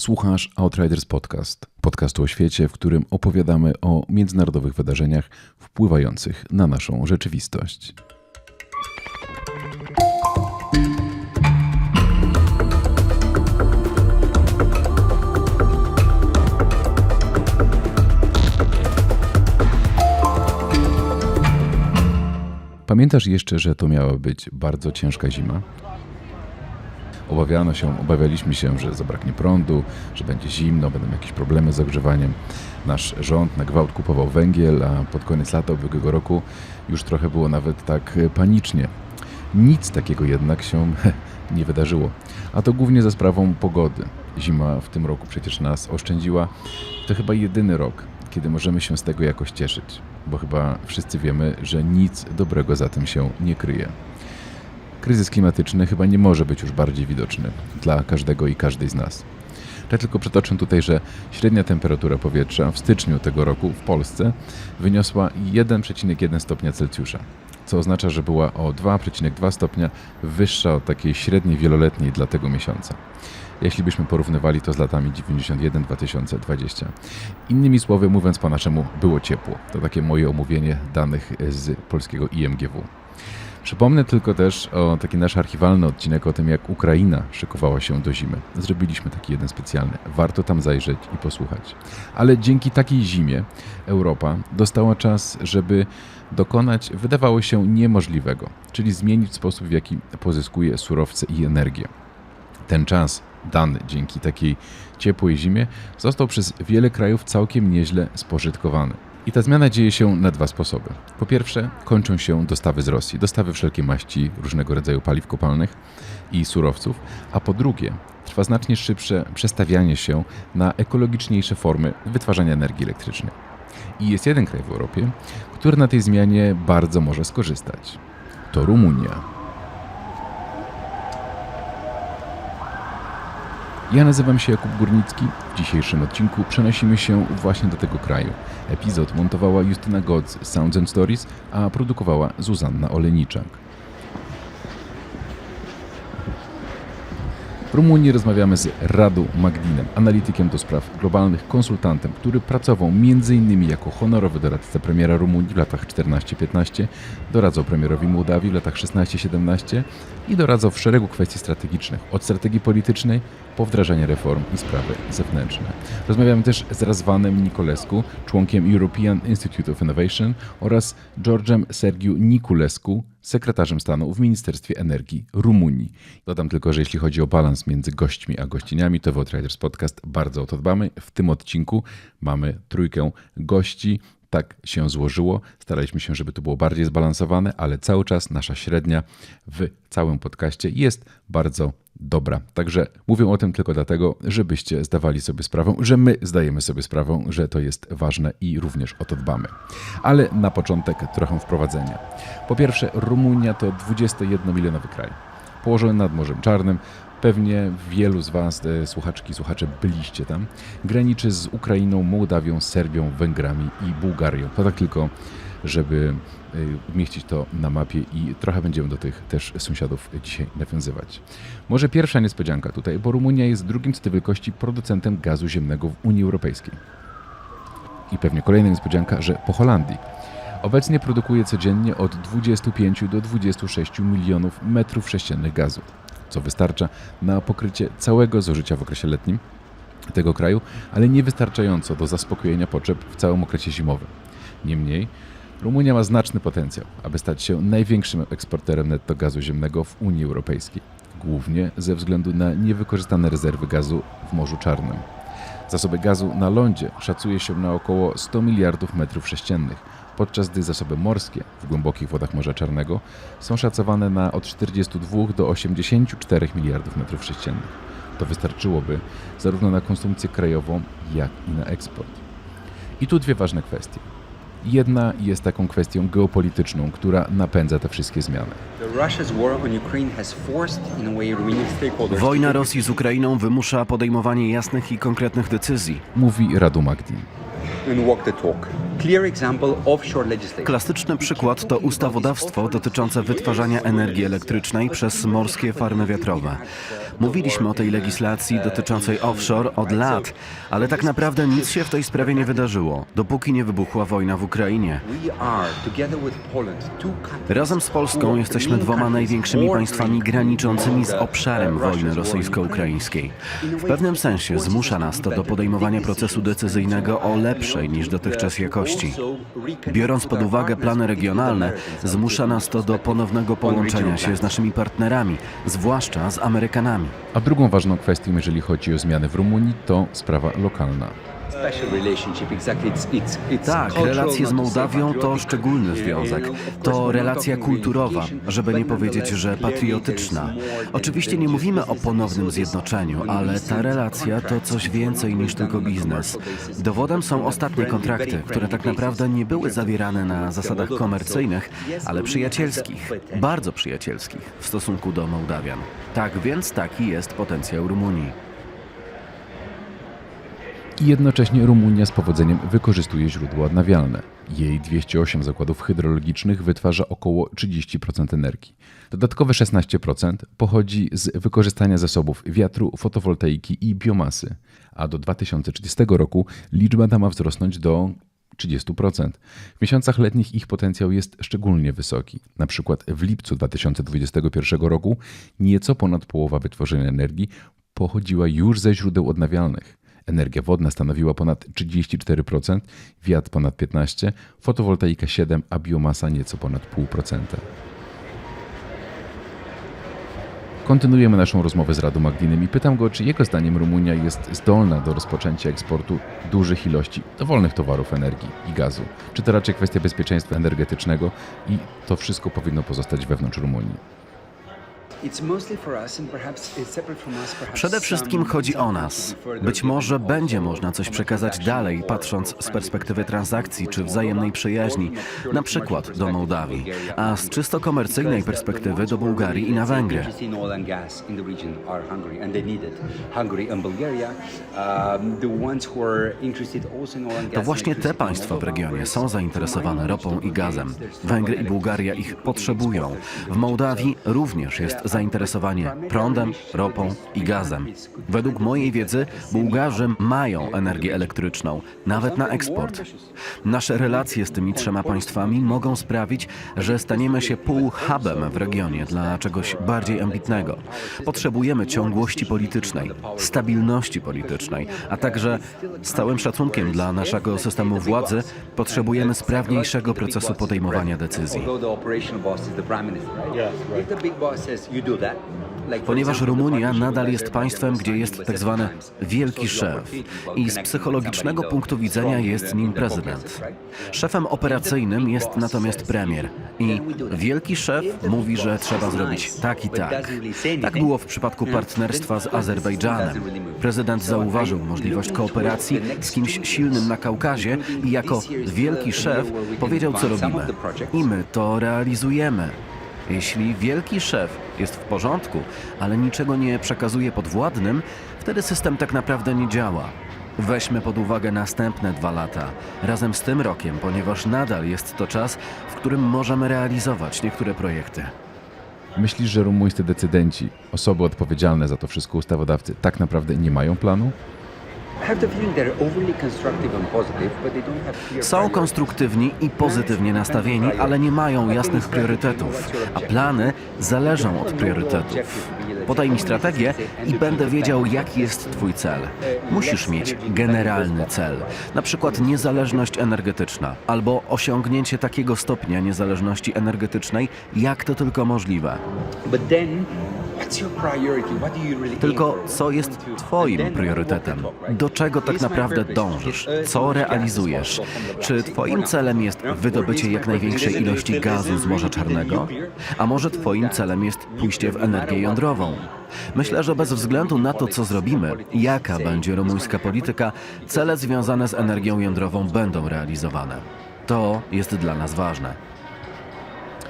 Słuchasz Outriders Podcast, podcastu o świecie, w którym opowiadamy o międzynarodowych wydarzeniach wpływających na naszą rzeczywistość. Pamiętasz jeszcze, że to miała być bardzo ciężka zima? Obawiano się, obawialiśmy się, że zabraknie prądu, że będzie zimno, będą jakieś problemy z ogrzewaniem. Nasz rząd na gwałt kupował węgiel, a pod koniec lata ubiegłego roku już trochę było nawet tak panicznie. Nic takiego jednak się nie wydarzyło. A to głównie za sprawą pogody. Zima w tym roku przecież nas oszczędziła. To chyba jedyny rok, kiedy możemy się z tego jakoś cieszyć, bo chyba wszyscy wiemy, że nic dobrego za tym się nie kryje. Kryzys klimatyczny chyba nie może być już bardziej widoczny dla każdego i każdej z nas. Ja tylko przytoczę tutaj, że średnia temperatura powietrza w styczniu tego roku w Polsce wyniosła 1,1 stopnia Celsjusza, co oznacza, że była o 2,2 stopnia wyższa od takiej średniej wieloletniej dla tego miesiąca. Jeśli byśmy porównywali to z latami 91-2020. Innymi słowy, mówiąc po naszemu, było ciepło. To takie moje omówienie danych z polskiego IMGW. Przypomnę tylko też o taki nasz archiwalny odcinek o tym, jak Ukraina szykowała się do zimy. Zrobiliśmy taki jeden specjalny. Warto tam zajrzeć i posłuchać. Ale dzięki takiej zimie Europa dostała czas, żeby dokonać wydawało się niemożliwego, czyli zmienić sposób, w jaki pozyskuje surowce i energię. Ten czas dany dzięki takiej ciepłej zimie został przez wiele krajów całkiem nieźle spożytkowany. I ta zmiana dzieje się na dwa sposoby. Po pierwsze, kończą się dostawy z Rosji, dostawy wszelkiej maści różnego rodzaju paliw kopalnych i surowców, a po drugie, trwa znacznie szybsze przestawianie się na ekologiczniejsze formy wytwarzania energii elektrycznej. I jest jeden kraj w Europie, który na tej zmianie bardzo może skorzystać. To Rumunia. Ja nazywam się Jakub Górnicki. W dzisiejszym odcinku przenosimy się właśnie do tego kraju. Epizod montowała Justyna Godz z Sounds and Stories, a produkowała Zuzanna Oleniczak. W Rumunii rozmawiamy z Radu Magdinem, analitykiem do spraw globalnych, konsultantem, który pracował m.in. jako honorowy doradca premiera Rumunii w latach 14-15, doradzał premierowi Mołdawii w latach 16-17 i doradzał w szeregu kwestii strategicznych, od strategii politycznej po wdrażanie reform i sprawy zewnętrzne. Rozmawiamy też z Razwanem Nikolescu, członkiem European Institute of Innovation oraz Georgem Sergiu Niculescu, sekretarzem stanu w Ministerstwie Energii Rumunii. Dodam tylko, że jeśli chodzi o balans między gośćmi a gościniami, to w Outriders Podcast bardzo o to dbamy. W tym odcinku mamy trójkę gości. Tak się złożyło. Staraliśmy się, żeby to było bardziej zbalansowane, ale cały czas nasza średnia w całym podcaście jest bardzo dobra. Także mówię o tym tylko dlatego, żebyście zdawali sobie sprawę, że my zdajemy sobie sprawę, że to jest ważne i również o to dbamy. Ale na początek trochę wprowadzenia. Po pierwsze, Rumunia to 21-milionowy kraj. Położony nad Morzem Czarnym, Pewnie wielu z Was, e, słuchaczki słuchacze, byliście tam. Graniczy z Ukrainą, Mołdawią, Serbią, Węgrami i Bułgarią. To tak tylko, żeby e, umieścić to na mapie i trochę będziemy do tych też sąsiadów dzisiaj nawiązywać. Może pierwsza niespodzianka tutaj, bo Rumunia jest drugim co do wielkości producentem gazu ziemnego w Unii Europejskiej. I pewnie kolejna niespodzianka, że po Holandii. Obecnie produkuje codziennie od 25 do 26 milionów metrów sześciennych gazu co wystarcza na pokrycie całego zużycia w okresie letnim tego kraju, ale niewystarczająco do zaspokojenia potrzeb w całym okresie zimowym. Niemniej, Rumunia ma znaczny potencjał, aby stać się największym eksporterem netto gazu ziemnego w Unii Europejskiej, głównie ze względu na niewykorzystane rezerwy gazu w Morzu Czarnym. Zasoby gazu na lądzie szacuje się na około 100 miliardów metrów sześciennych, podczas gdy zasoby morskie w głębokich wodach Morza Czarnego są szacowane na od 42 do 84 miliardów metrów sześciennych. To wystarczyłoby zarówno na konsumpcję krajową, jak i na eksport. I tu dwie ważne kwestie. Jedna jest taką kwestią geopolityczną, która napędza te wszystkie zmiany. Wojna Rosji z Ukrainą wymusza podejmowanie jasnych i konkretnych decyzji. Mówi Radu Magdin. Klasyczny przykład to ustawodawstwo dotyczące wytwarzania energii elektrycznej przez morskie farmy wiatrowe. Mówiliśmy o tej legislacji dotyczącej offshore od lat, ale tak naprawdę nic się w tej sprawie nie wydarzyło, dopóki nie wybuchła wojna w Ukrainie. Razem z Polską jesteśmy dwoma największymi państwami graniczącymi z obszarem wojny rosyjsko-ukraińskiej. W pewnym sensie zmusza nas to do podejmowania procesu decyzyjnego o lepszej niż dotychczas jakości. Biorąc pod uwagę plany regionalne, zmusza nas to do ponownego połączenia się z naszymi partnerami, zwłaszcza z Amerykanami. A drugą ważną kwestią, jeżeli chodzi o zmiany w Rumunii, to sprawa lokalna. Tak, relacje z Mołdawią to szczególny związek. To relacja kulturowa, żeby nie powiedzieć, że patriotyczna. Oczywiście nie mówimy o ponownym zjednoczeniu, ale ta relacja to coś więcej niż tylko biznes. Dowodem są ostatnie kontrakty, które tak naprawdę nie były zawierane na zasadach komercyjnych, ale przyjacielskich, bardzo przyjacielskich w stosunku do Mołdawian. Tak więc taki jest potencjał Rumunii. I jednocześnie Rumunia z powodzeniem wykorzystuje źródła odnawialne. Jej 208 zakładów hydrologicznych wytwarza około 30% energii. Dodatkowe 16% pochodzi z wykorzystania zasobów wiatru, fotowoltaiki i biomasy, a do 2030 roku liczba ta ma wzrosnąć do 30%. W miesiącach letnich ich potencjał jest szczególnie wysoki. Na przykład w lipcu 2021 roku nieco ponad połowa wytworzenia energii pochodziła już ze źródeł odnawialnych. Energia wodna stanowiła ponad 34%, wiatr ponad 15%, fotowoltaika 7%, a biomasa nieco ponad 0,5%. Kontynuujemy naszą rozmowę z Radu Magdinem i pytam go, czy jego zdaniem Rumunia jest zdolna do rozpoczęcia eksportu dużych ilości dowolnych towarów energii i gazu. Czy to raczej kwestia bezpieczeństwa energetycznego i to wszystko powinno pozostać wewnątrz Rumunii? Przede wszystkim chodzi o nas. Być może będzie można coś przekazać dalej, patrząc z perspektywy transakcji czy wzajemnej przyjaźni, na przykład do Mołdawii, a z czysto komercyjnej perspektywy do Bułgarii i na Węgry. Um, To właśnie te państwa w regionie są zainteresowane ropą i gazem. Węgry i Bułgaria ich potrzebują. W Mołdawii również jest zainteresowanie prądem, ropą i gazem. Według mojej wiedzy Bułgarzy mają energię elektryczną, nawet na eksport. Nasze relacje z tymi trzema państwami mogą sprawić, że staniemy się pół-hubem w regionie dla czegoś bardziej ambitnego. Potrzebujemy ciągłości politycznej, stabilności politycznej, a także z całym szacunkiem dla naszego systemu władzy potrzebujemy sprawniejszego procesu podejmowania decyzji. Ponieważ Rumunia nadal jest państwem, gdzie jest tak zwany wielki szef i z psychologicznego punktu widzenia jest nim prezydent. Szefem operacyjnym jest natomiast premier i wielki szef mówi, że trzeba zrobić tak i tak. Tak było w przypadku partnerstwa z Azerbejdżanem. Prezydent zauważył możliwość kooperacji z kimś silnym na Kaukazie i jako wielki szef powiedział, co robimy. I my to realizujemy. Jeśli wielki szef jest w porządku, ale niczego nie przekazuje podwładnym, wtedy system tak naprawdę nie działa. Weźmy pod uwagę następne dwa lata, razem z tym rokiem, ponieważ nadal jest to czas, w którym możemy realizować niektóre projekty. Myślisz, że rumuńscy decydenci, osoby odpowiedzialne za to wszystko, ustawodawcy, tak naprawdę nie mają planu? Są konstruktywni i pozytywnie nastawieni, ale nie mają jasnych priorytetów, a plany zależą od priorytetów. Podaj mi strategię i będę wiedział, jaki jest Twój cel. Musisz mieć generalny cel, na przykład niezależność energetyczna, albo osiągnięcie takiego stopnia niezależności energetycznej, jak to tylko możliwe. Tylko co jest Twoim priorytetem? Do czego tak naprawdę dążysz? Co realizujesz? Czy Twoim celem jest wydobycie jak największej ilości gazu z Morza Czarnego? A może Twoim celem jest pójście w energię jądrową? Myślę, że bez względu na to, co zrobimy, jaka będzie rumuńska polityka, cele związane z energią jądrową będą realizowane. To jest dla nas ważne.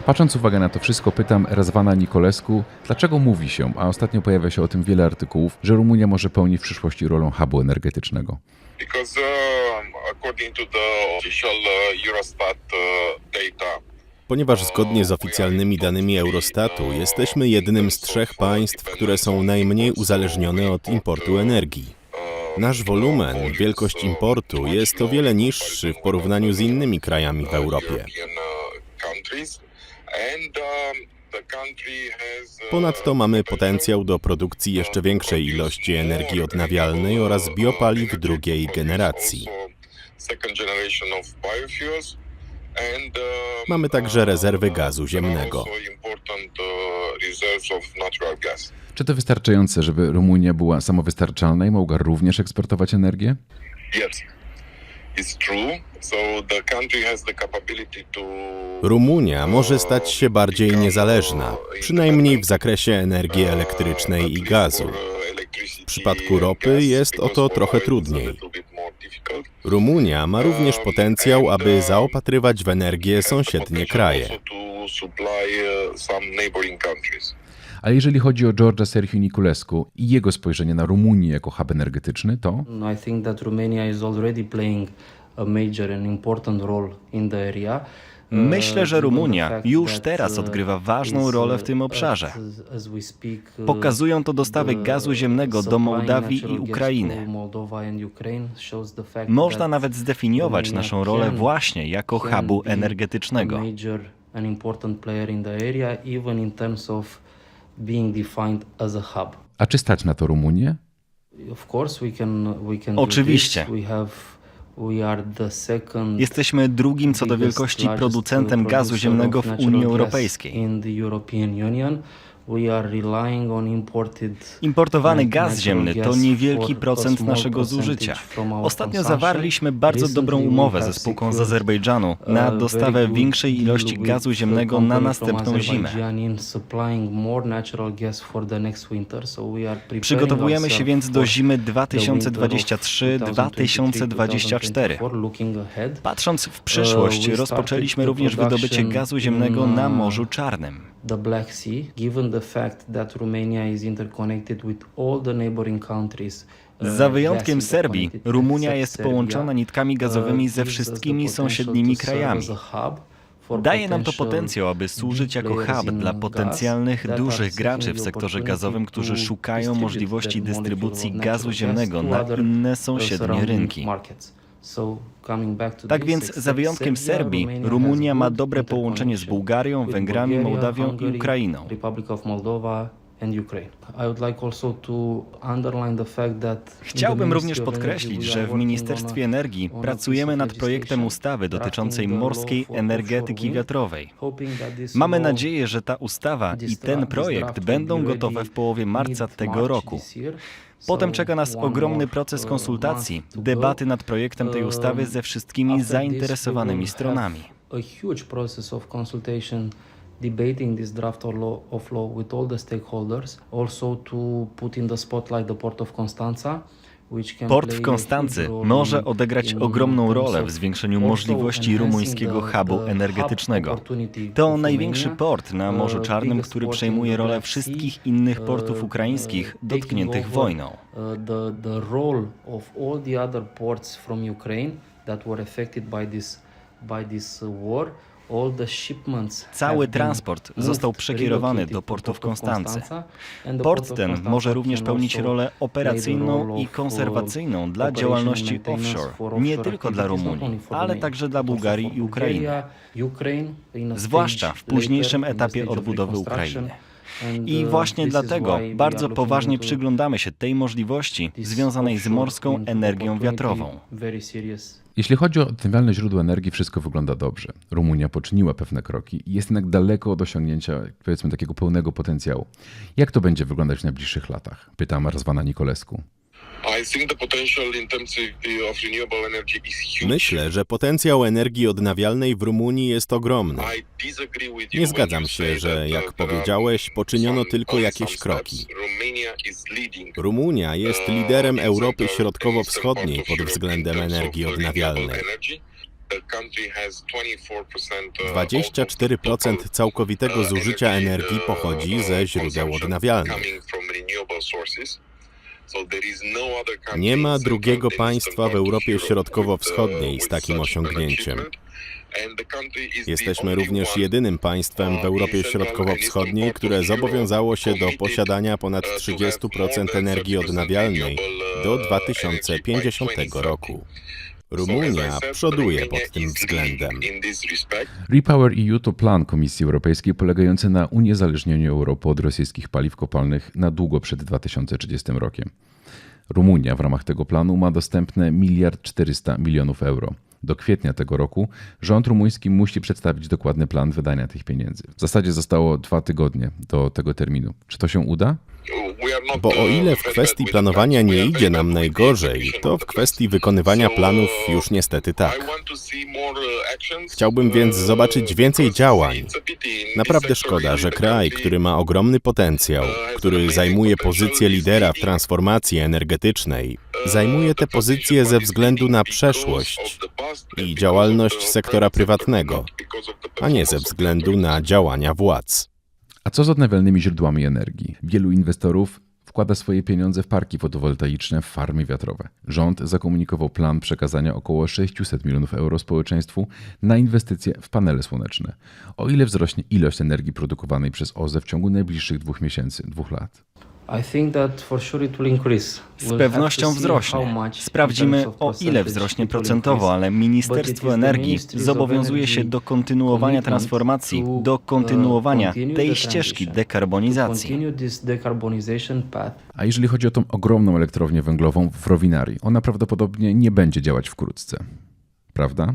Patrząc uwagę na to wszystko, pytam Razwana Nikolescu, dlaczego mówi się, a ostatnio pojawia się o tym wiele artykułów, że Rumunia może pełnić w przyszłości rolę hubu energetycznego. because um, according to the official uh, Eurostat uh, data, Ponieważ zgodnie z oficjalnymi danymi Eurostatu jesteśmy jednym z trzech państw, które są najmniej uzależnione od importu energii. Nasz wolumen, wielkość importu jest o wiele niższy w porównaniu z innymi krajami w Europie. Um, uh, Ponadto mamy potencjał do produkcji jeszcze większej ilości energii odnawialnej oraz biopaliw drugiej generacji. uh, Mamy także rezerwy gazu ziemnego. uh. Czy to wystarczające, żeby Rumunia była samowystarczalna i mogła również eksportować energię? Rumunia może stać się bardziej niezależna, przynajmniej w zakresie energii elektrycznej i gazu. W przypadku ropy jest o to trochę trudniej. Rumunia ma również potencjał, aby zaopatrywać w energię sąsiednie kraje. Ale jeżeli chodzi o Georgia Serhiu Niculescu i jego spojrzenie na Rumunię jako hub energetyczny, to I think that Romania is already playing a major and important role in the area. Myślę, że Uh, Rumunia już teraz uh, odgrywa ważną rolę uh, w tym obszarze. Pokazują to dostawy gazu ziemnego do Mołdawii i Ukrainy. Można nawet zdefiniować naszą rolę właśnie jako hubu energetycznego. major and important player in the area, even in terms of being defined as a hub. a czy stać na to Rumunię? Of course we can we can do Oczywiście. this. We have we are the second Jesteśmy drugim co do wielkości producentem gazu ziemnego w Unii Europejskiej. Importowany gaz ziemny to niewielki procent naszego zużycia. Ostatnio zawarliśmy bardzo dobrą umowę ze spółką z Azerbejdżanu na dostawę większej ilości gazu ziemnego na następną zimę. Przygotowujemy się więc do zimy the winter of 2023-2024. 2023-2024. Looking ahead. Patrząc w przyszłość, rozpoczęliśmy również wydobycie gazu ziemnego na Morzu Czarnym. the Black Sea, given the fact that Romania is interconnected with all the neighboring countries. uh, Za wyjątkiem Serbii, Rumunia jest połączona nitkami gazowymi uh, ze us the wszystkimi sąsiednimi krajami. Daje nam to potencjał, aby służyć jako hub dla potencjalnych dużych graczy w the sektorze gazowym, którzy szukają możliwości dystrybucji gazu ziemnego na inne sąsiednie rynki. Tak więc, za wyjątkiem Serbii, Rumunia ma dobre połączenie z Bułgarią, Węgrami, Mołdawią i Ukrainą. Chciałbym również podkreślić, że w Ministerstwie Energii pracujemy nad projektem ustawy dotyczącej morskiej energetyki wiatrowej. Mamy nadzieję, że ta ustawa i ten projekt będą gotowe w połowie marca tego roku. Potem czeka nas ogromny proces uh, konsultacji, debaty nad projektem tej ustawy ze wszystkimi zainteresowanymi stronami. debating this draft of law, of law with all the stakeholders. Also to put in the spotlight the port of Constanza. Port w Konstancy może odegrać ogromną rolę w zwiększeniu możliwości rumuńskiego hubu energetycznego. To największy port na Morzu uh, Czarnym, biggest który przejmuje rolę wszystkich innych uh, portów ukraińskich uh, taking dotkniętych wojną. by this, war. Cały transport został przekierowany do portu w Konstancy. Port ten może również pełnić rolę operacyjną i konserwacyjną dla działalności offshore, nie tylko dla Rumunii, ale także dla Bułgarii i Ukrainy. Zwłaszcza w późniejszym etapie odbudowy. Ukrainy. I uh, właśnie dlatego bardzo poważnie przyglądamy się tej możliwości związanej z morską energią wiatrową. Jeśli chodzi o odnawialne źródła energii, wszystko wygląda dobrze. Rumunia poczyniła pewne kroki i jest jednak daleko od osiągnięcia, powiedzmy, takiego pełnego potencjału. Jak to będzie wyglądać w najbliższych latach? Pyta Marzwana Nikolescu. Myślę, że potencjał energii odnawialnej w Rumunii jest ogromny. Nie zgadzam się, że jak uh, powiedziałeś, poczyniono tylko jakieś kroki. Rumunia jest uh, liderem in Europy Środkowo-Wschodniej pod względem energii odnawialnej. energy. The country has 24%, uh, 24% of the całkowitego zużycia energii pochodzi ze źródeł odnawialnych. Nie ma drugiego państwa w Europie Środkowo-Wschodniej z uh, takim osiągnięciem. Jesteśmy również jedynym państwem w uh, Europie Środkowo-Wschodniej, które zobowiązało się do posiadania ponad uh, to have 30% more than energii 30% odnawialnej do uh, 2050 energy by roku. 2030. Rumunia said, przoduje pod tym względem. Repower EU to plan Komisji Europejskiej polegający na uniezależnieniu Europy od rosyjskich paliw kopalnych na długo przed 2030 rokiem. Rumunia w ramach tego planu ma dostępne 1 400 milionów euro. Do kwietnia tego roku rząd rumuński musi przedstawić dokładny plan wydania tych pieniędzy. W zasadzie zostało dwa tygodnie do tego terminu. Czy to się uda? Bo o ile w kwestii planowania nie idzie nam najgorzej, to w kwestii wykonywania planów już niestety tak. Chciałbym więc zobaczyć więcej działań. Naprawdę szkoda, że kraj, który ma ogromny potencjał, który zajmuje pozycję lidera w transformacji energetycznej, zajmuje tę pozycję ze względu na przeszłość i działalność sektora prywatnego, a nie ze względu na działania władz. A co z odnawialnymi źródłami energii? Wielu inwestorów wkłada swoje pieniądze w parki fotowoltaiczne, w farmy wiatrowe. Rząd zakomunikował plan przekazania około 600 milionów euro społeczeństwu na inwestycje w panele słoneczne. O ile wzrośnie ilość energii produkowanej przez OZE w ciągu najbliższych dwóch miesięcy, dwóch lat? I think that for sure it will increase. Z pewnością wzrośnie. Sprawdzimy, o ile wzrośnie procentowo, ale Ministerstwo Energii zobowiązuje się do kontynuowania transformacji, do uh, kontynuowania tej ścieżki dekarbonizacji. A jeżeli chodzi o tą ogromną elektrownię węglową w Rowinarii, ona prawdopodobnie nie będzie działać wkrótce. Prawda?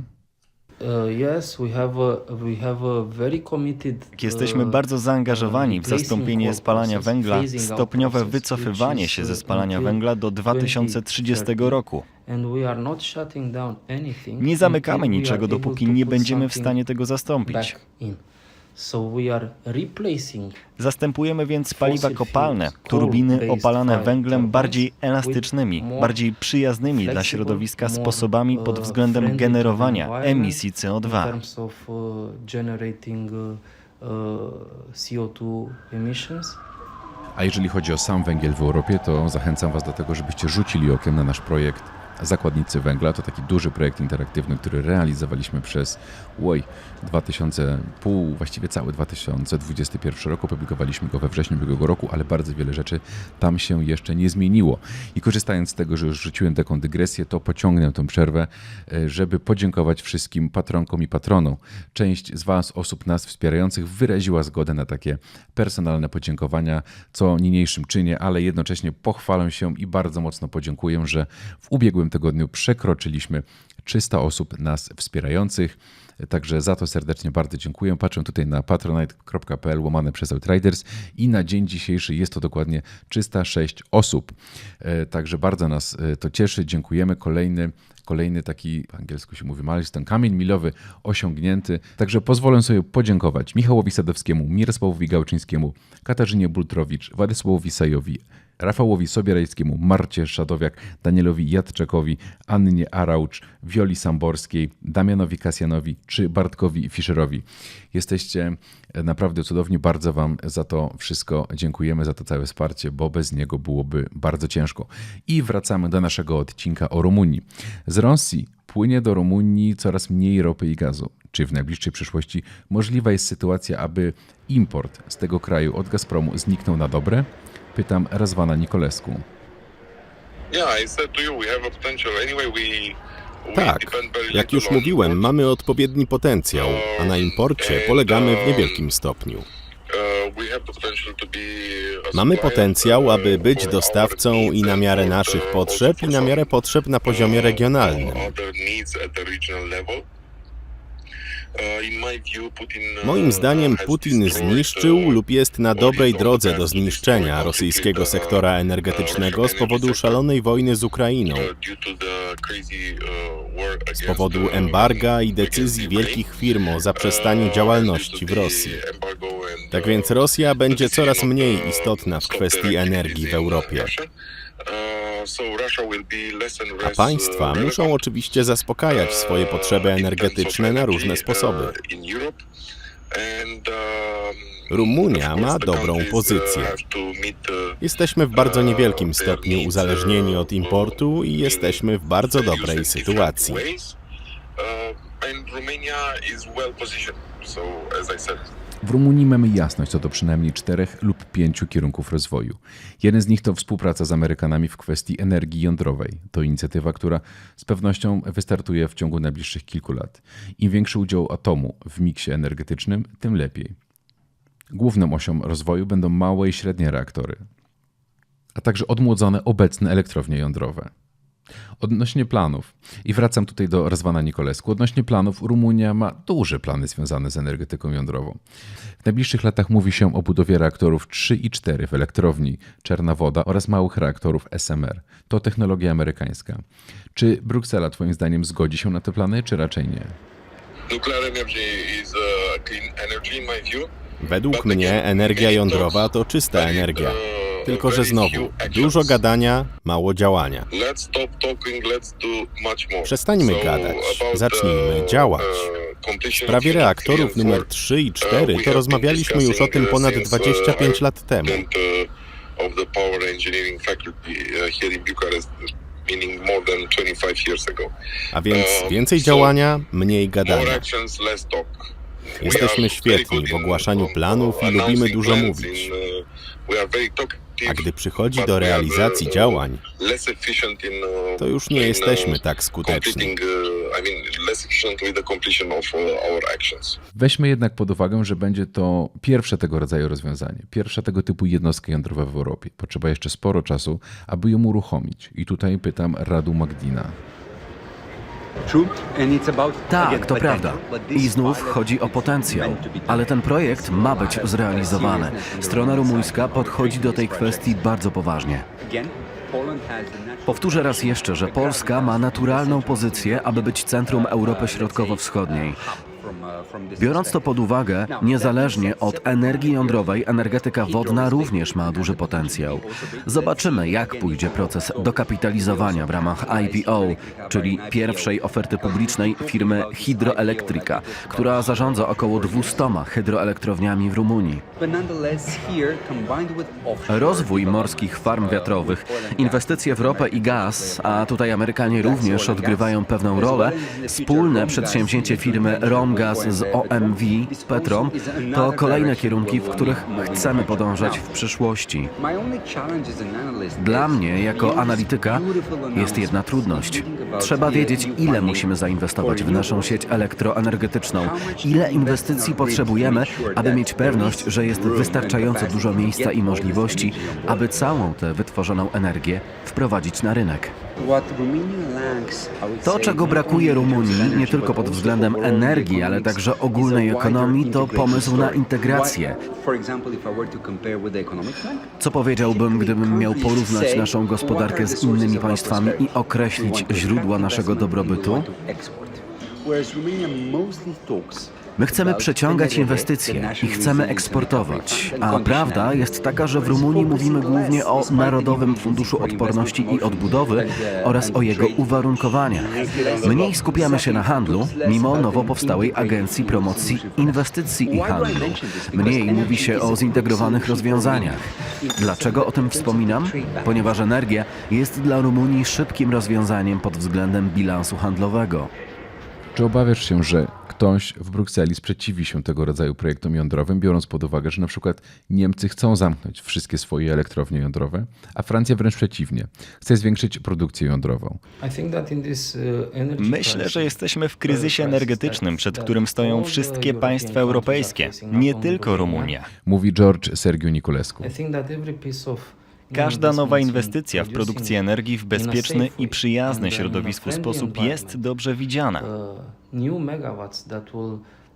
Yes, we have a, we have a very committed. Jesteśmy uh, bardzo zaangażowani w zastąpienie spalania węgla, stopniowe wycofywanie się ze spalania węgla do 2030 roku. Nie zamykamy niczego, dopóki nie będziemy w stanie tego zastąpić. Back in. So we are replacing Zastępujemy więc paliwa kopalne, turbiny opalane węglem bardziej elastycznymi, bardziej przyjaznymi dla środowiska sposobami pod uh, względem generowania emisji in CO2. terms of uh, uh, CO2 emissions. A jeżeli chodzi o sam węgiel w Europie, to zachęcam Was do tego, żebyście rzucili okiem na nasz projekt Zakładnicy Węgla. To taki duży projekt interaktywny, który realizowaliśmy przez oj, 2000, pół, właściwie cały 2021 rok. Opublikowaliśmy go we wrześniu ubiegłego roku, ale bardzo wiele rzeczy tam się jeszcze nie zmieniło. I korzystając z tego, że już rzuciłem taką dygresję, to pociągnę tę przerwę, e, żeby podziękować wszystkim patronkom i patronom. Część z Was, osób nas wspierających, wyraziła zgodę na takie personalne podziękowania, co niniejszym czynię, ale jednocześnie pochwalę się i bardzo mocno podziękuję, że w ubiegłym tygodniu przekroczyliśmy 300 osób nas wspierających. Także za to serdecznie bardzo dziękuję. Patrzę tutaj na patronite.pl łamane przez Outriders i na dzień dzisiejszy jest to dokładnie 306 osób. E, Także bardzo nas e, to cieszy. Dziękujemy. Kolejny Kolejny taki, po angielsku się mówi milestone, kamień milowy osiągnięty. Także pozwolę sobie podziękować Michałowi Sadowskiemu, Mirosławowi Gałczyńskiemu, Katarzynie Bultrowicz, Władysławowi Sajowi, Rafałowi Sobierajskiemu, Marcie Szadowiak, Danielowi Jadczekowi, Annie Araucz, Wioli Samborskiej, Damianowi Kasjanowi czy Bartkowi Fischerowi. Jesteście naprawdę cudowni. Bardzo Wam za to wszystko dziękujemy, za to całe wsparcie, bo bez niego byłoby bardzo ciężko. I wracamy do naszego odcinka o Rumunii. Z Rosji płynie do Rumunii coraz mniej ropy i gazu. Czy w najbliższej przyszłości możliwa jest sytuacja, aby import z tego kraju od Gazpromu zniknął na dobre? Pytam Razwana we Tak, jak już mówiłem, mamy odpowiedni potencjał, a na imporcie polegamy w niewielkim stopniu. Mamy potencjał, aby być dostawcą i na miarę naszych potrzeb i na miarę potrzeb na poziomie regionalnym. Moim zdaniem Putin zniszczył lub jest na dobrej drodze do zniszczenia rosyjskiego sektora uh, energetycznego z powodu szalonej wojny z Ukrainą, war z powodu embarga i decyzji wielkich firm o zaprzestaniu działalności w Rosji. Tak więc Rosja będzie coraz mniej istotna w kwestii energii w Europie. Uh, A państwa uh, muszą oczywiście zaspokajać swoje uh, potrzeby terms of energetyczne na różne uh, sposoby. And, um, Rumunia ma dobrą uh, pozycję. Jesteśmy w bardzo uh, niewielkim stopniu uzależnieni uh, od importu i jesteśmy w bardzo dobrej sytuacji. Uh, Romania is well positioned. So, as I said, W Rumunii mamy jasność co do przynajmniej czterech lub pięciu kierunków rozwoju. Jeden z nich to współpraca z Amerykanami w kwestii energii jądrowej. To inicjatywa, która z pewnością wystartuje w ciągu najbliższych kilku lat. Im większy udział atomu w miksie energetycznym, tym lepiej. Główną osią rozwoju będą małe i średnie reaktory, a także odmłodzone obecne elektrownie jądrowe. Odnośnie planów, i wracam tutaj do Razwana Nikolesku, odnośnie planów, Rumunia ma duże plany związane z energetyką jądrową. W najbliższych latach mówi się o budowie reaktorów 3 i 4 w elektrowni Czerna Woda oraz małych reaktorów SMR. To technologia amerykańska. Czy Bruksela Twoim zdaniem zgodzi się na te plany, czy raczej nie? nuclear energy is uh, clean energy in my view. Według mnie energia jądrowa to czysta energia. Tylko, że znowu, dużo gadania, mało działania. Przestańmy gadać, about, zacznijmy uh, działać. uh, W sprawie reaktorów numer four, 3 i uh, 4 we to have rozmawialiśmy już o tym ponad uh, since, 25 uh, lat temu. student, uh, of the power engineering faculty uh, here in Bucharest, meaning more than 25 years ago. A więc więcej działania, mniej gadania. Jesteśmy świetni w ogłaszaniu planów i lubimy dużo mówić. A gdy przychodzi do realizacji uh, działań, uh, to już nie uh, jesteśmy tak skuteczni. Weźmy jednak pod uwagę, że będzie to pierwsze tego rodzaju rozwiązanie, pierwsza tego typu jednostka jądrowa w Europie. Potrzeba jeszcze sporo czasu, aby ją uruchomić. I tutaj pytam Radu Magdina. Tak, to prawda. I znów chodzi o potencjał. Ale ten projekt ma być zrealizowany. Strona rumuńska podchodzi do tej kwestii bardzo poważnie. Powtórzę raz jeszcze, że Polska ma naturalną pozycję, aby być centrum Europy Środkowo-Wschodniej. Biorąc to pod uwagę, niezależnie od energii jądrowej, energetyka wodna również ma duży potencjał. Zobaczymy, jak pójdzie proces dokapitalizowania w ramach IPO, czyli pierwszej oferty publicznej firmy Hydroelectrica, która zarządza około 200 hydroelektrowniami w Rumunii. Rozwój morskich farm wiatrowych, inwestycje w ropę i gaz, a tutaj Amerykanie również odgrywają pewną rolę, wspólne przedsięwzięcie firmy Romgaz z OMV Petrom to kolejne kierunki, w których chcemy podążać w przyszłości. Dla mnie, jako analityka, jest jedna trudność. Trzeba wiedzieć, ile musimy zainwestować w naszą sieć elektroenergetyczną, ile inwestycji potrzebujemy, aby mieć pewność, że jest wystarczająco dużo miejsca i możliwości, aby całą tę wytworzoną energię wprowadzić na rynek. To, czego brakuje Rumunii, nie tylko pod względem energii, ale także ogólnej ekonomii, to pomysł na integrację. Co powiedziałbym, gdybym miał porównać naszą gospodarkę z innymi państwami i określić źródła naszego dobrobytu? My chcemy przyciągać inwestycje i chcemy eksportować. A prawda jest taka, że w Rumunii mówimy głównie o Narodowym Funduszu Odporności i Odbudowy oraz o jego uwarunkowaniach. Mniej skupiamy się na handlu, mimo nowo powstałej Agencji Promocji Inwestycji i Handlu. Mniej mówi się o zintegrowanych rozwiązaniach. Dlaczego o tym wspominam? Ponieważ energia jest dla Rumunii szybkim rozwiązaniem pod względem bilansu handlowego. Czy obawiasz się, że ktoś w Brukseli sprzeciwi się tego rodzaju projektom jądrowym, biorąc pod uwagę, że na przykład Niemcy chcą zamknąć wszystkie swoje elektrownie jądrowe, a Francja wręcz przeciwnie, chce zwiększyć produkcję jądrową? Uh, Myślę, że jesteśmy w kryzysie energetycznym, przed którym stoją wszystkie państwa europejskie, nie tylko Rumunia. Mówi George Sergiu Niculescu. Każda nowa investment in inwestycja w produkcji energii w bezpieczny i przyjazny środowisku sposób jest dobrze widziana. uh,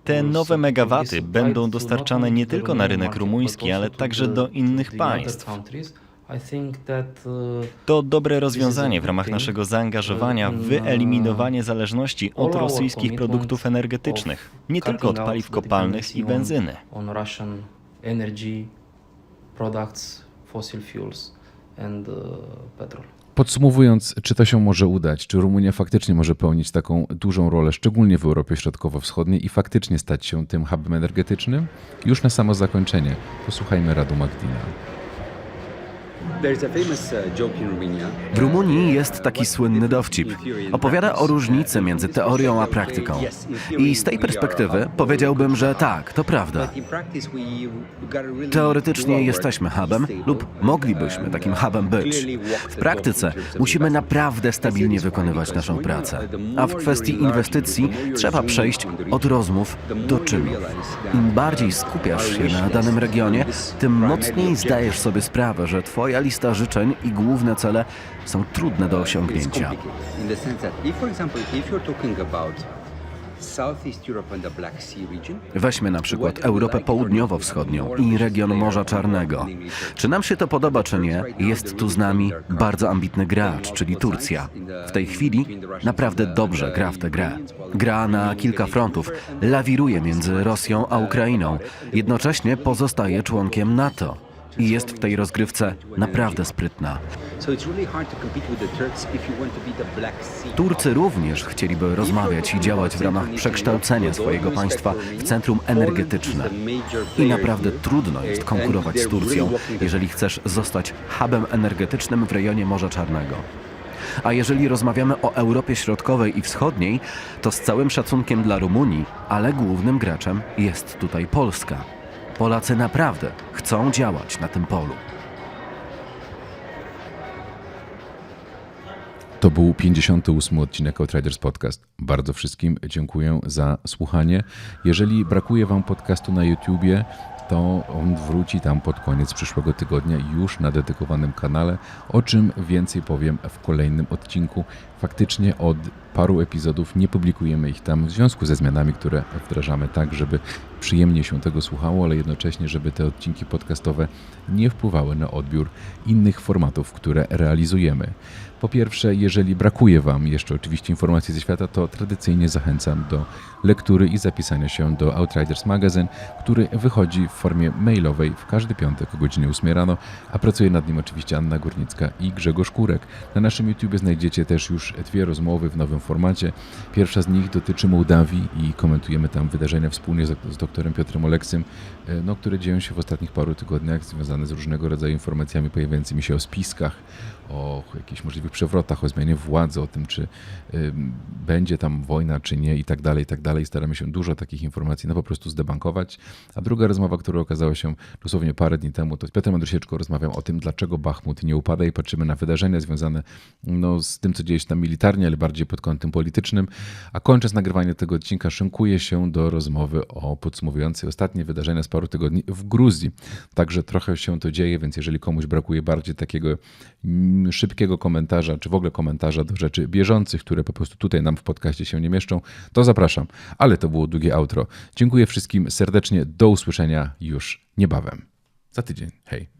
Te nowe megawaty będą dostarczane nie tylko na rynek rumuński, ale także do innych państw. uh, To dobre rozwiązanie w ramach naszego zaangażowania w Uh, wyeliminowanie zależności od rosyjskich produktów energetycznych, nie tylko od paliw kopalnych i benzyny. Fossil fuels and uh, petrol. Podsumowując, czy to się może udać? Czy Rumunia faktycznie może pełnić taką dużą rolę, szczególnie w Europie Środkowo-Wschodniej i faktycznie stać się tym hubem energetycznym? Już na samo zakończenie posłuchajmy Radu Magdina. There's a famous uh, joke in Romania. W Rumunii jest taki słynny dowcip. Opowiada o różnicy między teorią a praktyką. I z tej perspektywy powiedziałbym, że tak, to prawda. Teoretycznie jesteśmy hubem lub moglibyśmy takim hubem być. W praktyce musimy naprawdę stabilnie wykonywać naszą pracę. A w kwestii inwestycji trzeba przejść od rozmów do czynów. Im bardziej skupiasz się na danym regionie, tym mocniej zdajesz sobie sprawę, że Twoja lista życzeń i główne cele są trudne do osiągnięcia. Weźmy na przykład Europę Południowo-Wschodnią i region Morza Czarnego. Czy nam się to podoba, czy nie, jest tu z nami bardzo ambitny gracz, czyli Turcja. W tej chwili naprawdę dobrze gra w tę grę. Gra na kilka frontów, lawiruje między Rosją a Ukrainą, jednocześnie pozostaje członkiem NATO. I jest w tej rozgrywce naprawdę sprytna. Turcy również chcieliby rozmawiać i działać w ramach przekształcenia swojego państwa w centrum energetyczne. I naprawdę trudno jest konkurować z Turcją, jeżeli chcesz zostać hubem energetycznym w rejonie Morza Czarnego. A jeżeli rozmawiamy o Europie Środkowej i Wschodniej, to z całym szacunkiem dla Rumunii, ale głównym graczem jest tutaj Polska. Polacy naprawdę chcą działać na tym polu. To był 58 odcinek Outriders Podcast. Bardzo wszystkim dziękuję za słuchanie. Jeżeli brakuje Wam podcastu na YouTubie, to on wróci tam pod koniec przyszłego tygodnia już na dedykowanym kanale, o czym więcej powiem w kolejnym odcinku. Faktycznie od paru epizodów nie publikujemy ich tam w związku ze zmianami, które wdrażamy tak, żeby przyjemnie się tego słuchało, ale jednocześnie, żeby te odcinki podcastowe nie wpływały na odbiór innych formatów, które realizujemy. Po pierwsze, jeżeli brakuje Wam jeszcze oczywiście informacji ze świata, to tradycyjnie zachęcam do lektury i zapisania się do Outriders Magazine, który wychodzi w formie mailowej w każdy piątek o godzinie 8 rano, a pracuje nad nim oczywiście Anna Górnicka i Grzegorz Kurek. Na naszym YouTubie znajdziecie też już dwie rozmowy w nowym formacie. Pierwsza z nich dotyczy Mołdawii i komentujemy tam wydarzenia wspólnie z, z doktorem Piotrem Oleksym, no, które dzieją się w ostatnich paru tygodniach, związane z różnego rodzaju informacjami pojawiającymi się o spiskach, o jakichś możliwych przewrotach, o zmianie władzy, o tym, czy ym, będzie tam wojna, czy nie i tak dalej, i tak dalej. Staramy się dużo takich informacji no po prostu zdebankować. A druga rozmowa, która okazała się dosłownie parę dni temu, to z Piotrem Andrusieczko rozmawiam o tym, dlaczego Bachmut nie upada i patrzymy na wydarzenia związane no, z tym, co dzieje się tam militarnie, ale bardziej pod kątem politycznym. A kończąc nagrywanie tego odcinka, szynkuję się do rozmowy o podsumowującej ostatnie wydarzenia z paru tygodni w Gruzji. Także trochę się to dzieje, więc jeżeli komuś brakuje bardziej takiego mm, szybkiego komentarza, czy w ogóle komentarza do rzeczy bieżących, które po prostu tutaj nam w podcaście się nie mieszczą, to zapraszam. Ale to było długie outro. Dziękuję wszystkim serdecznie. Do usłyszenia już niebawem. Za tydzień. Hej.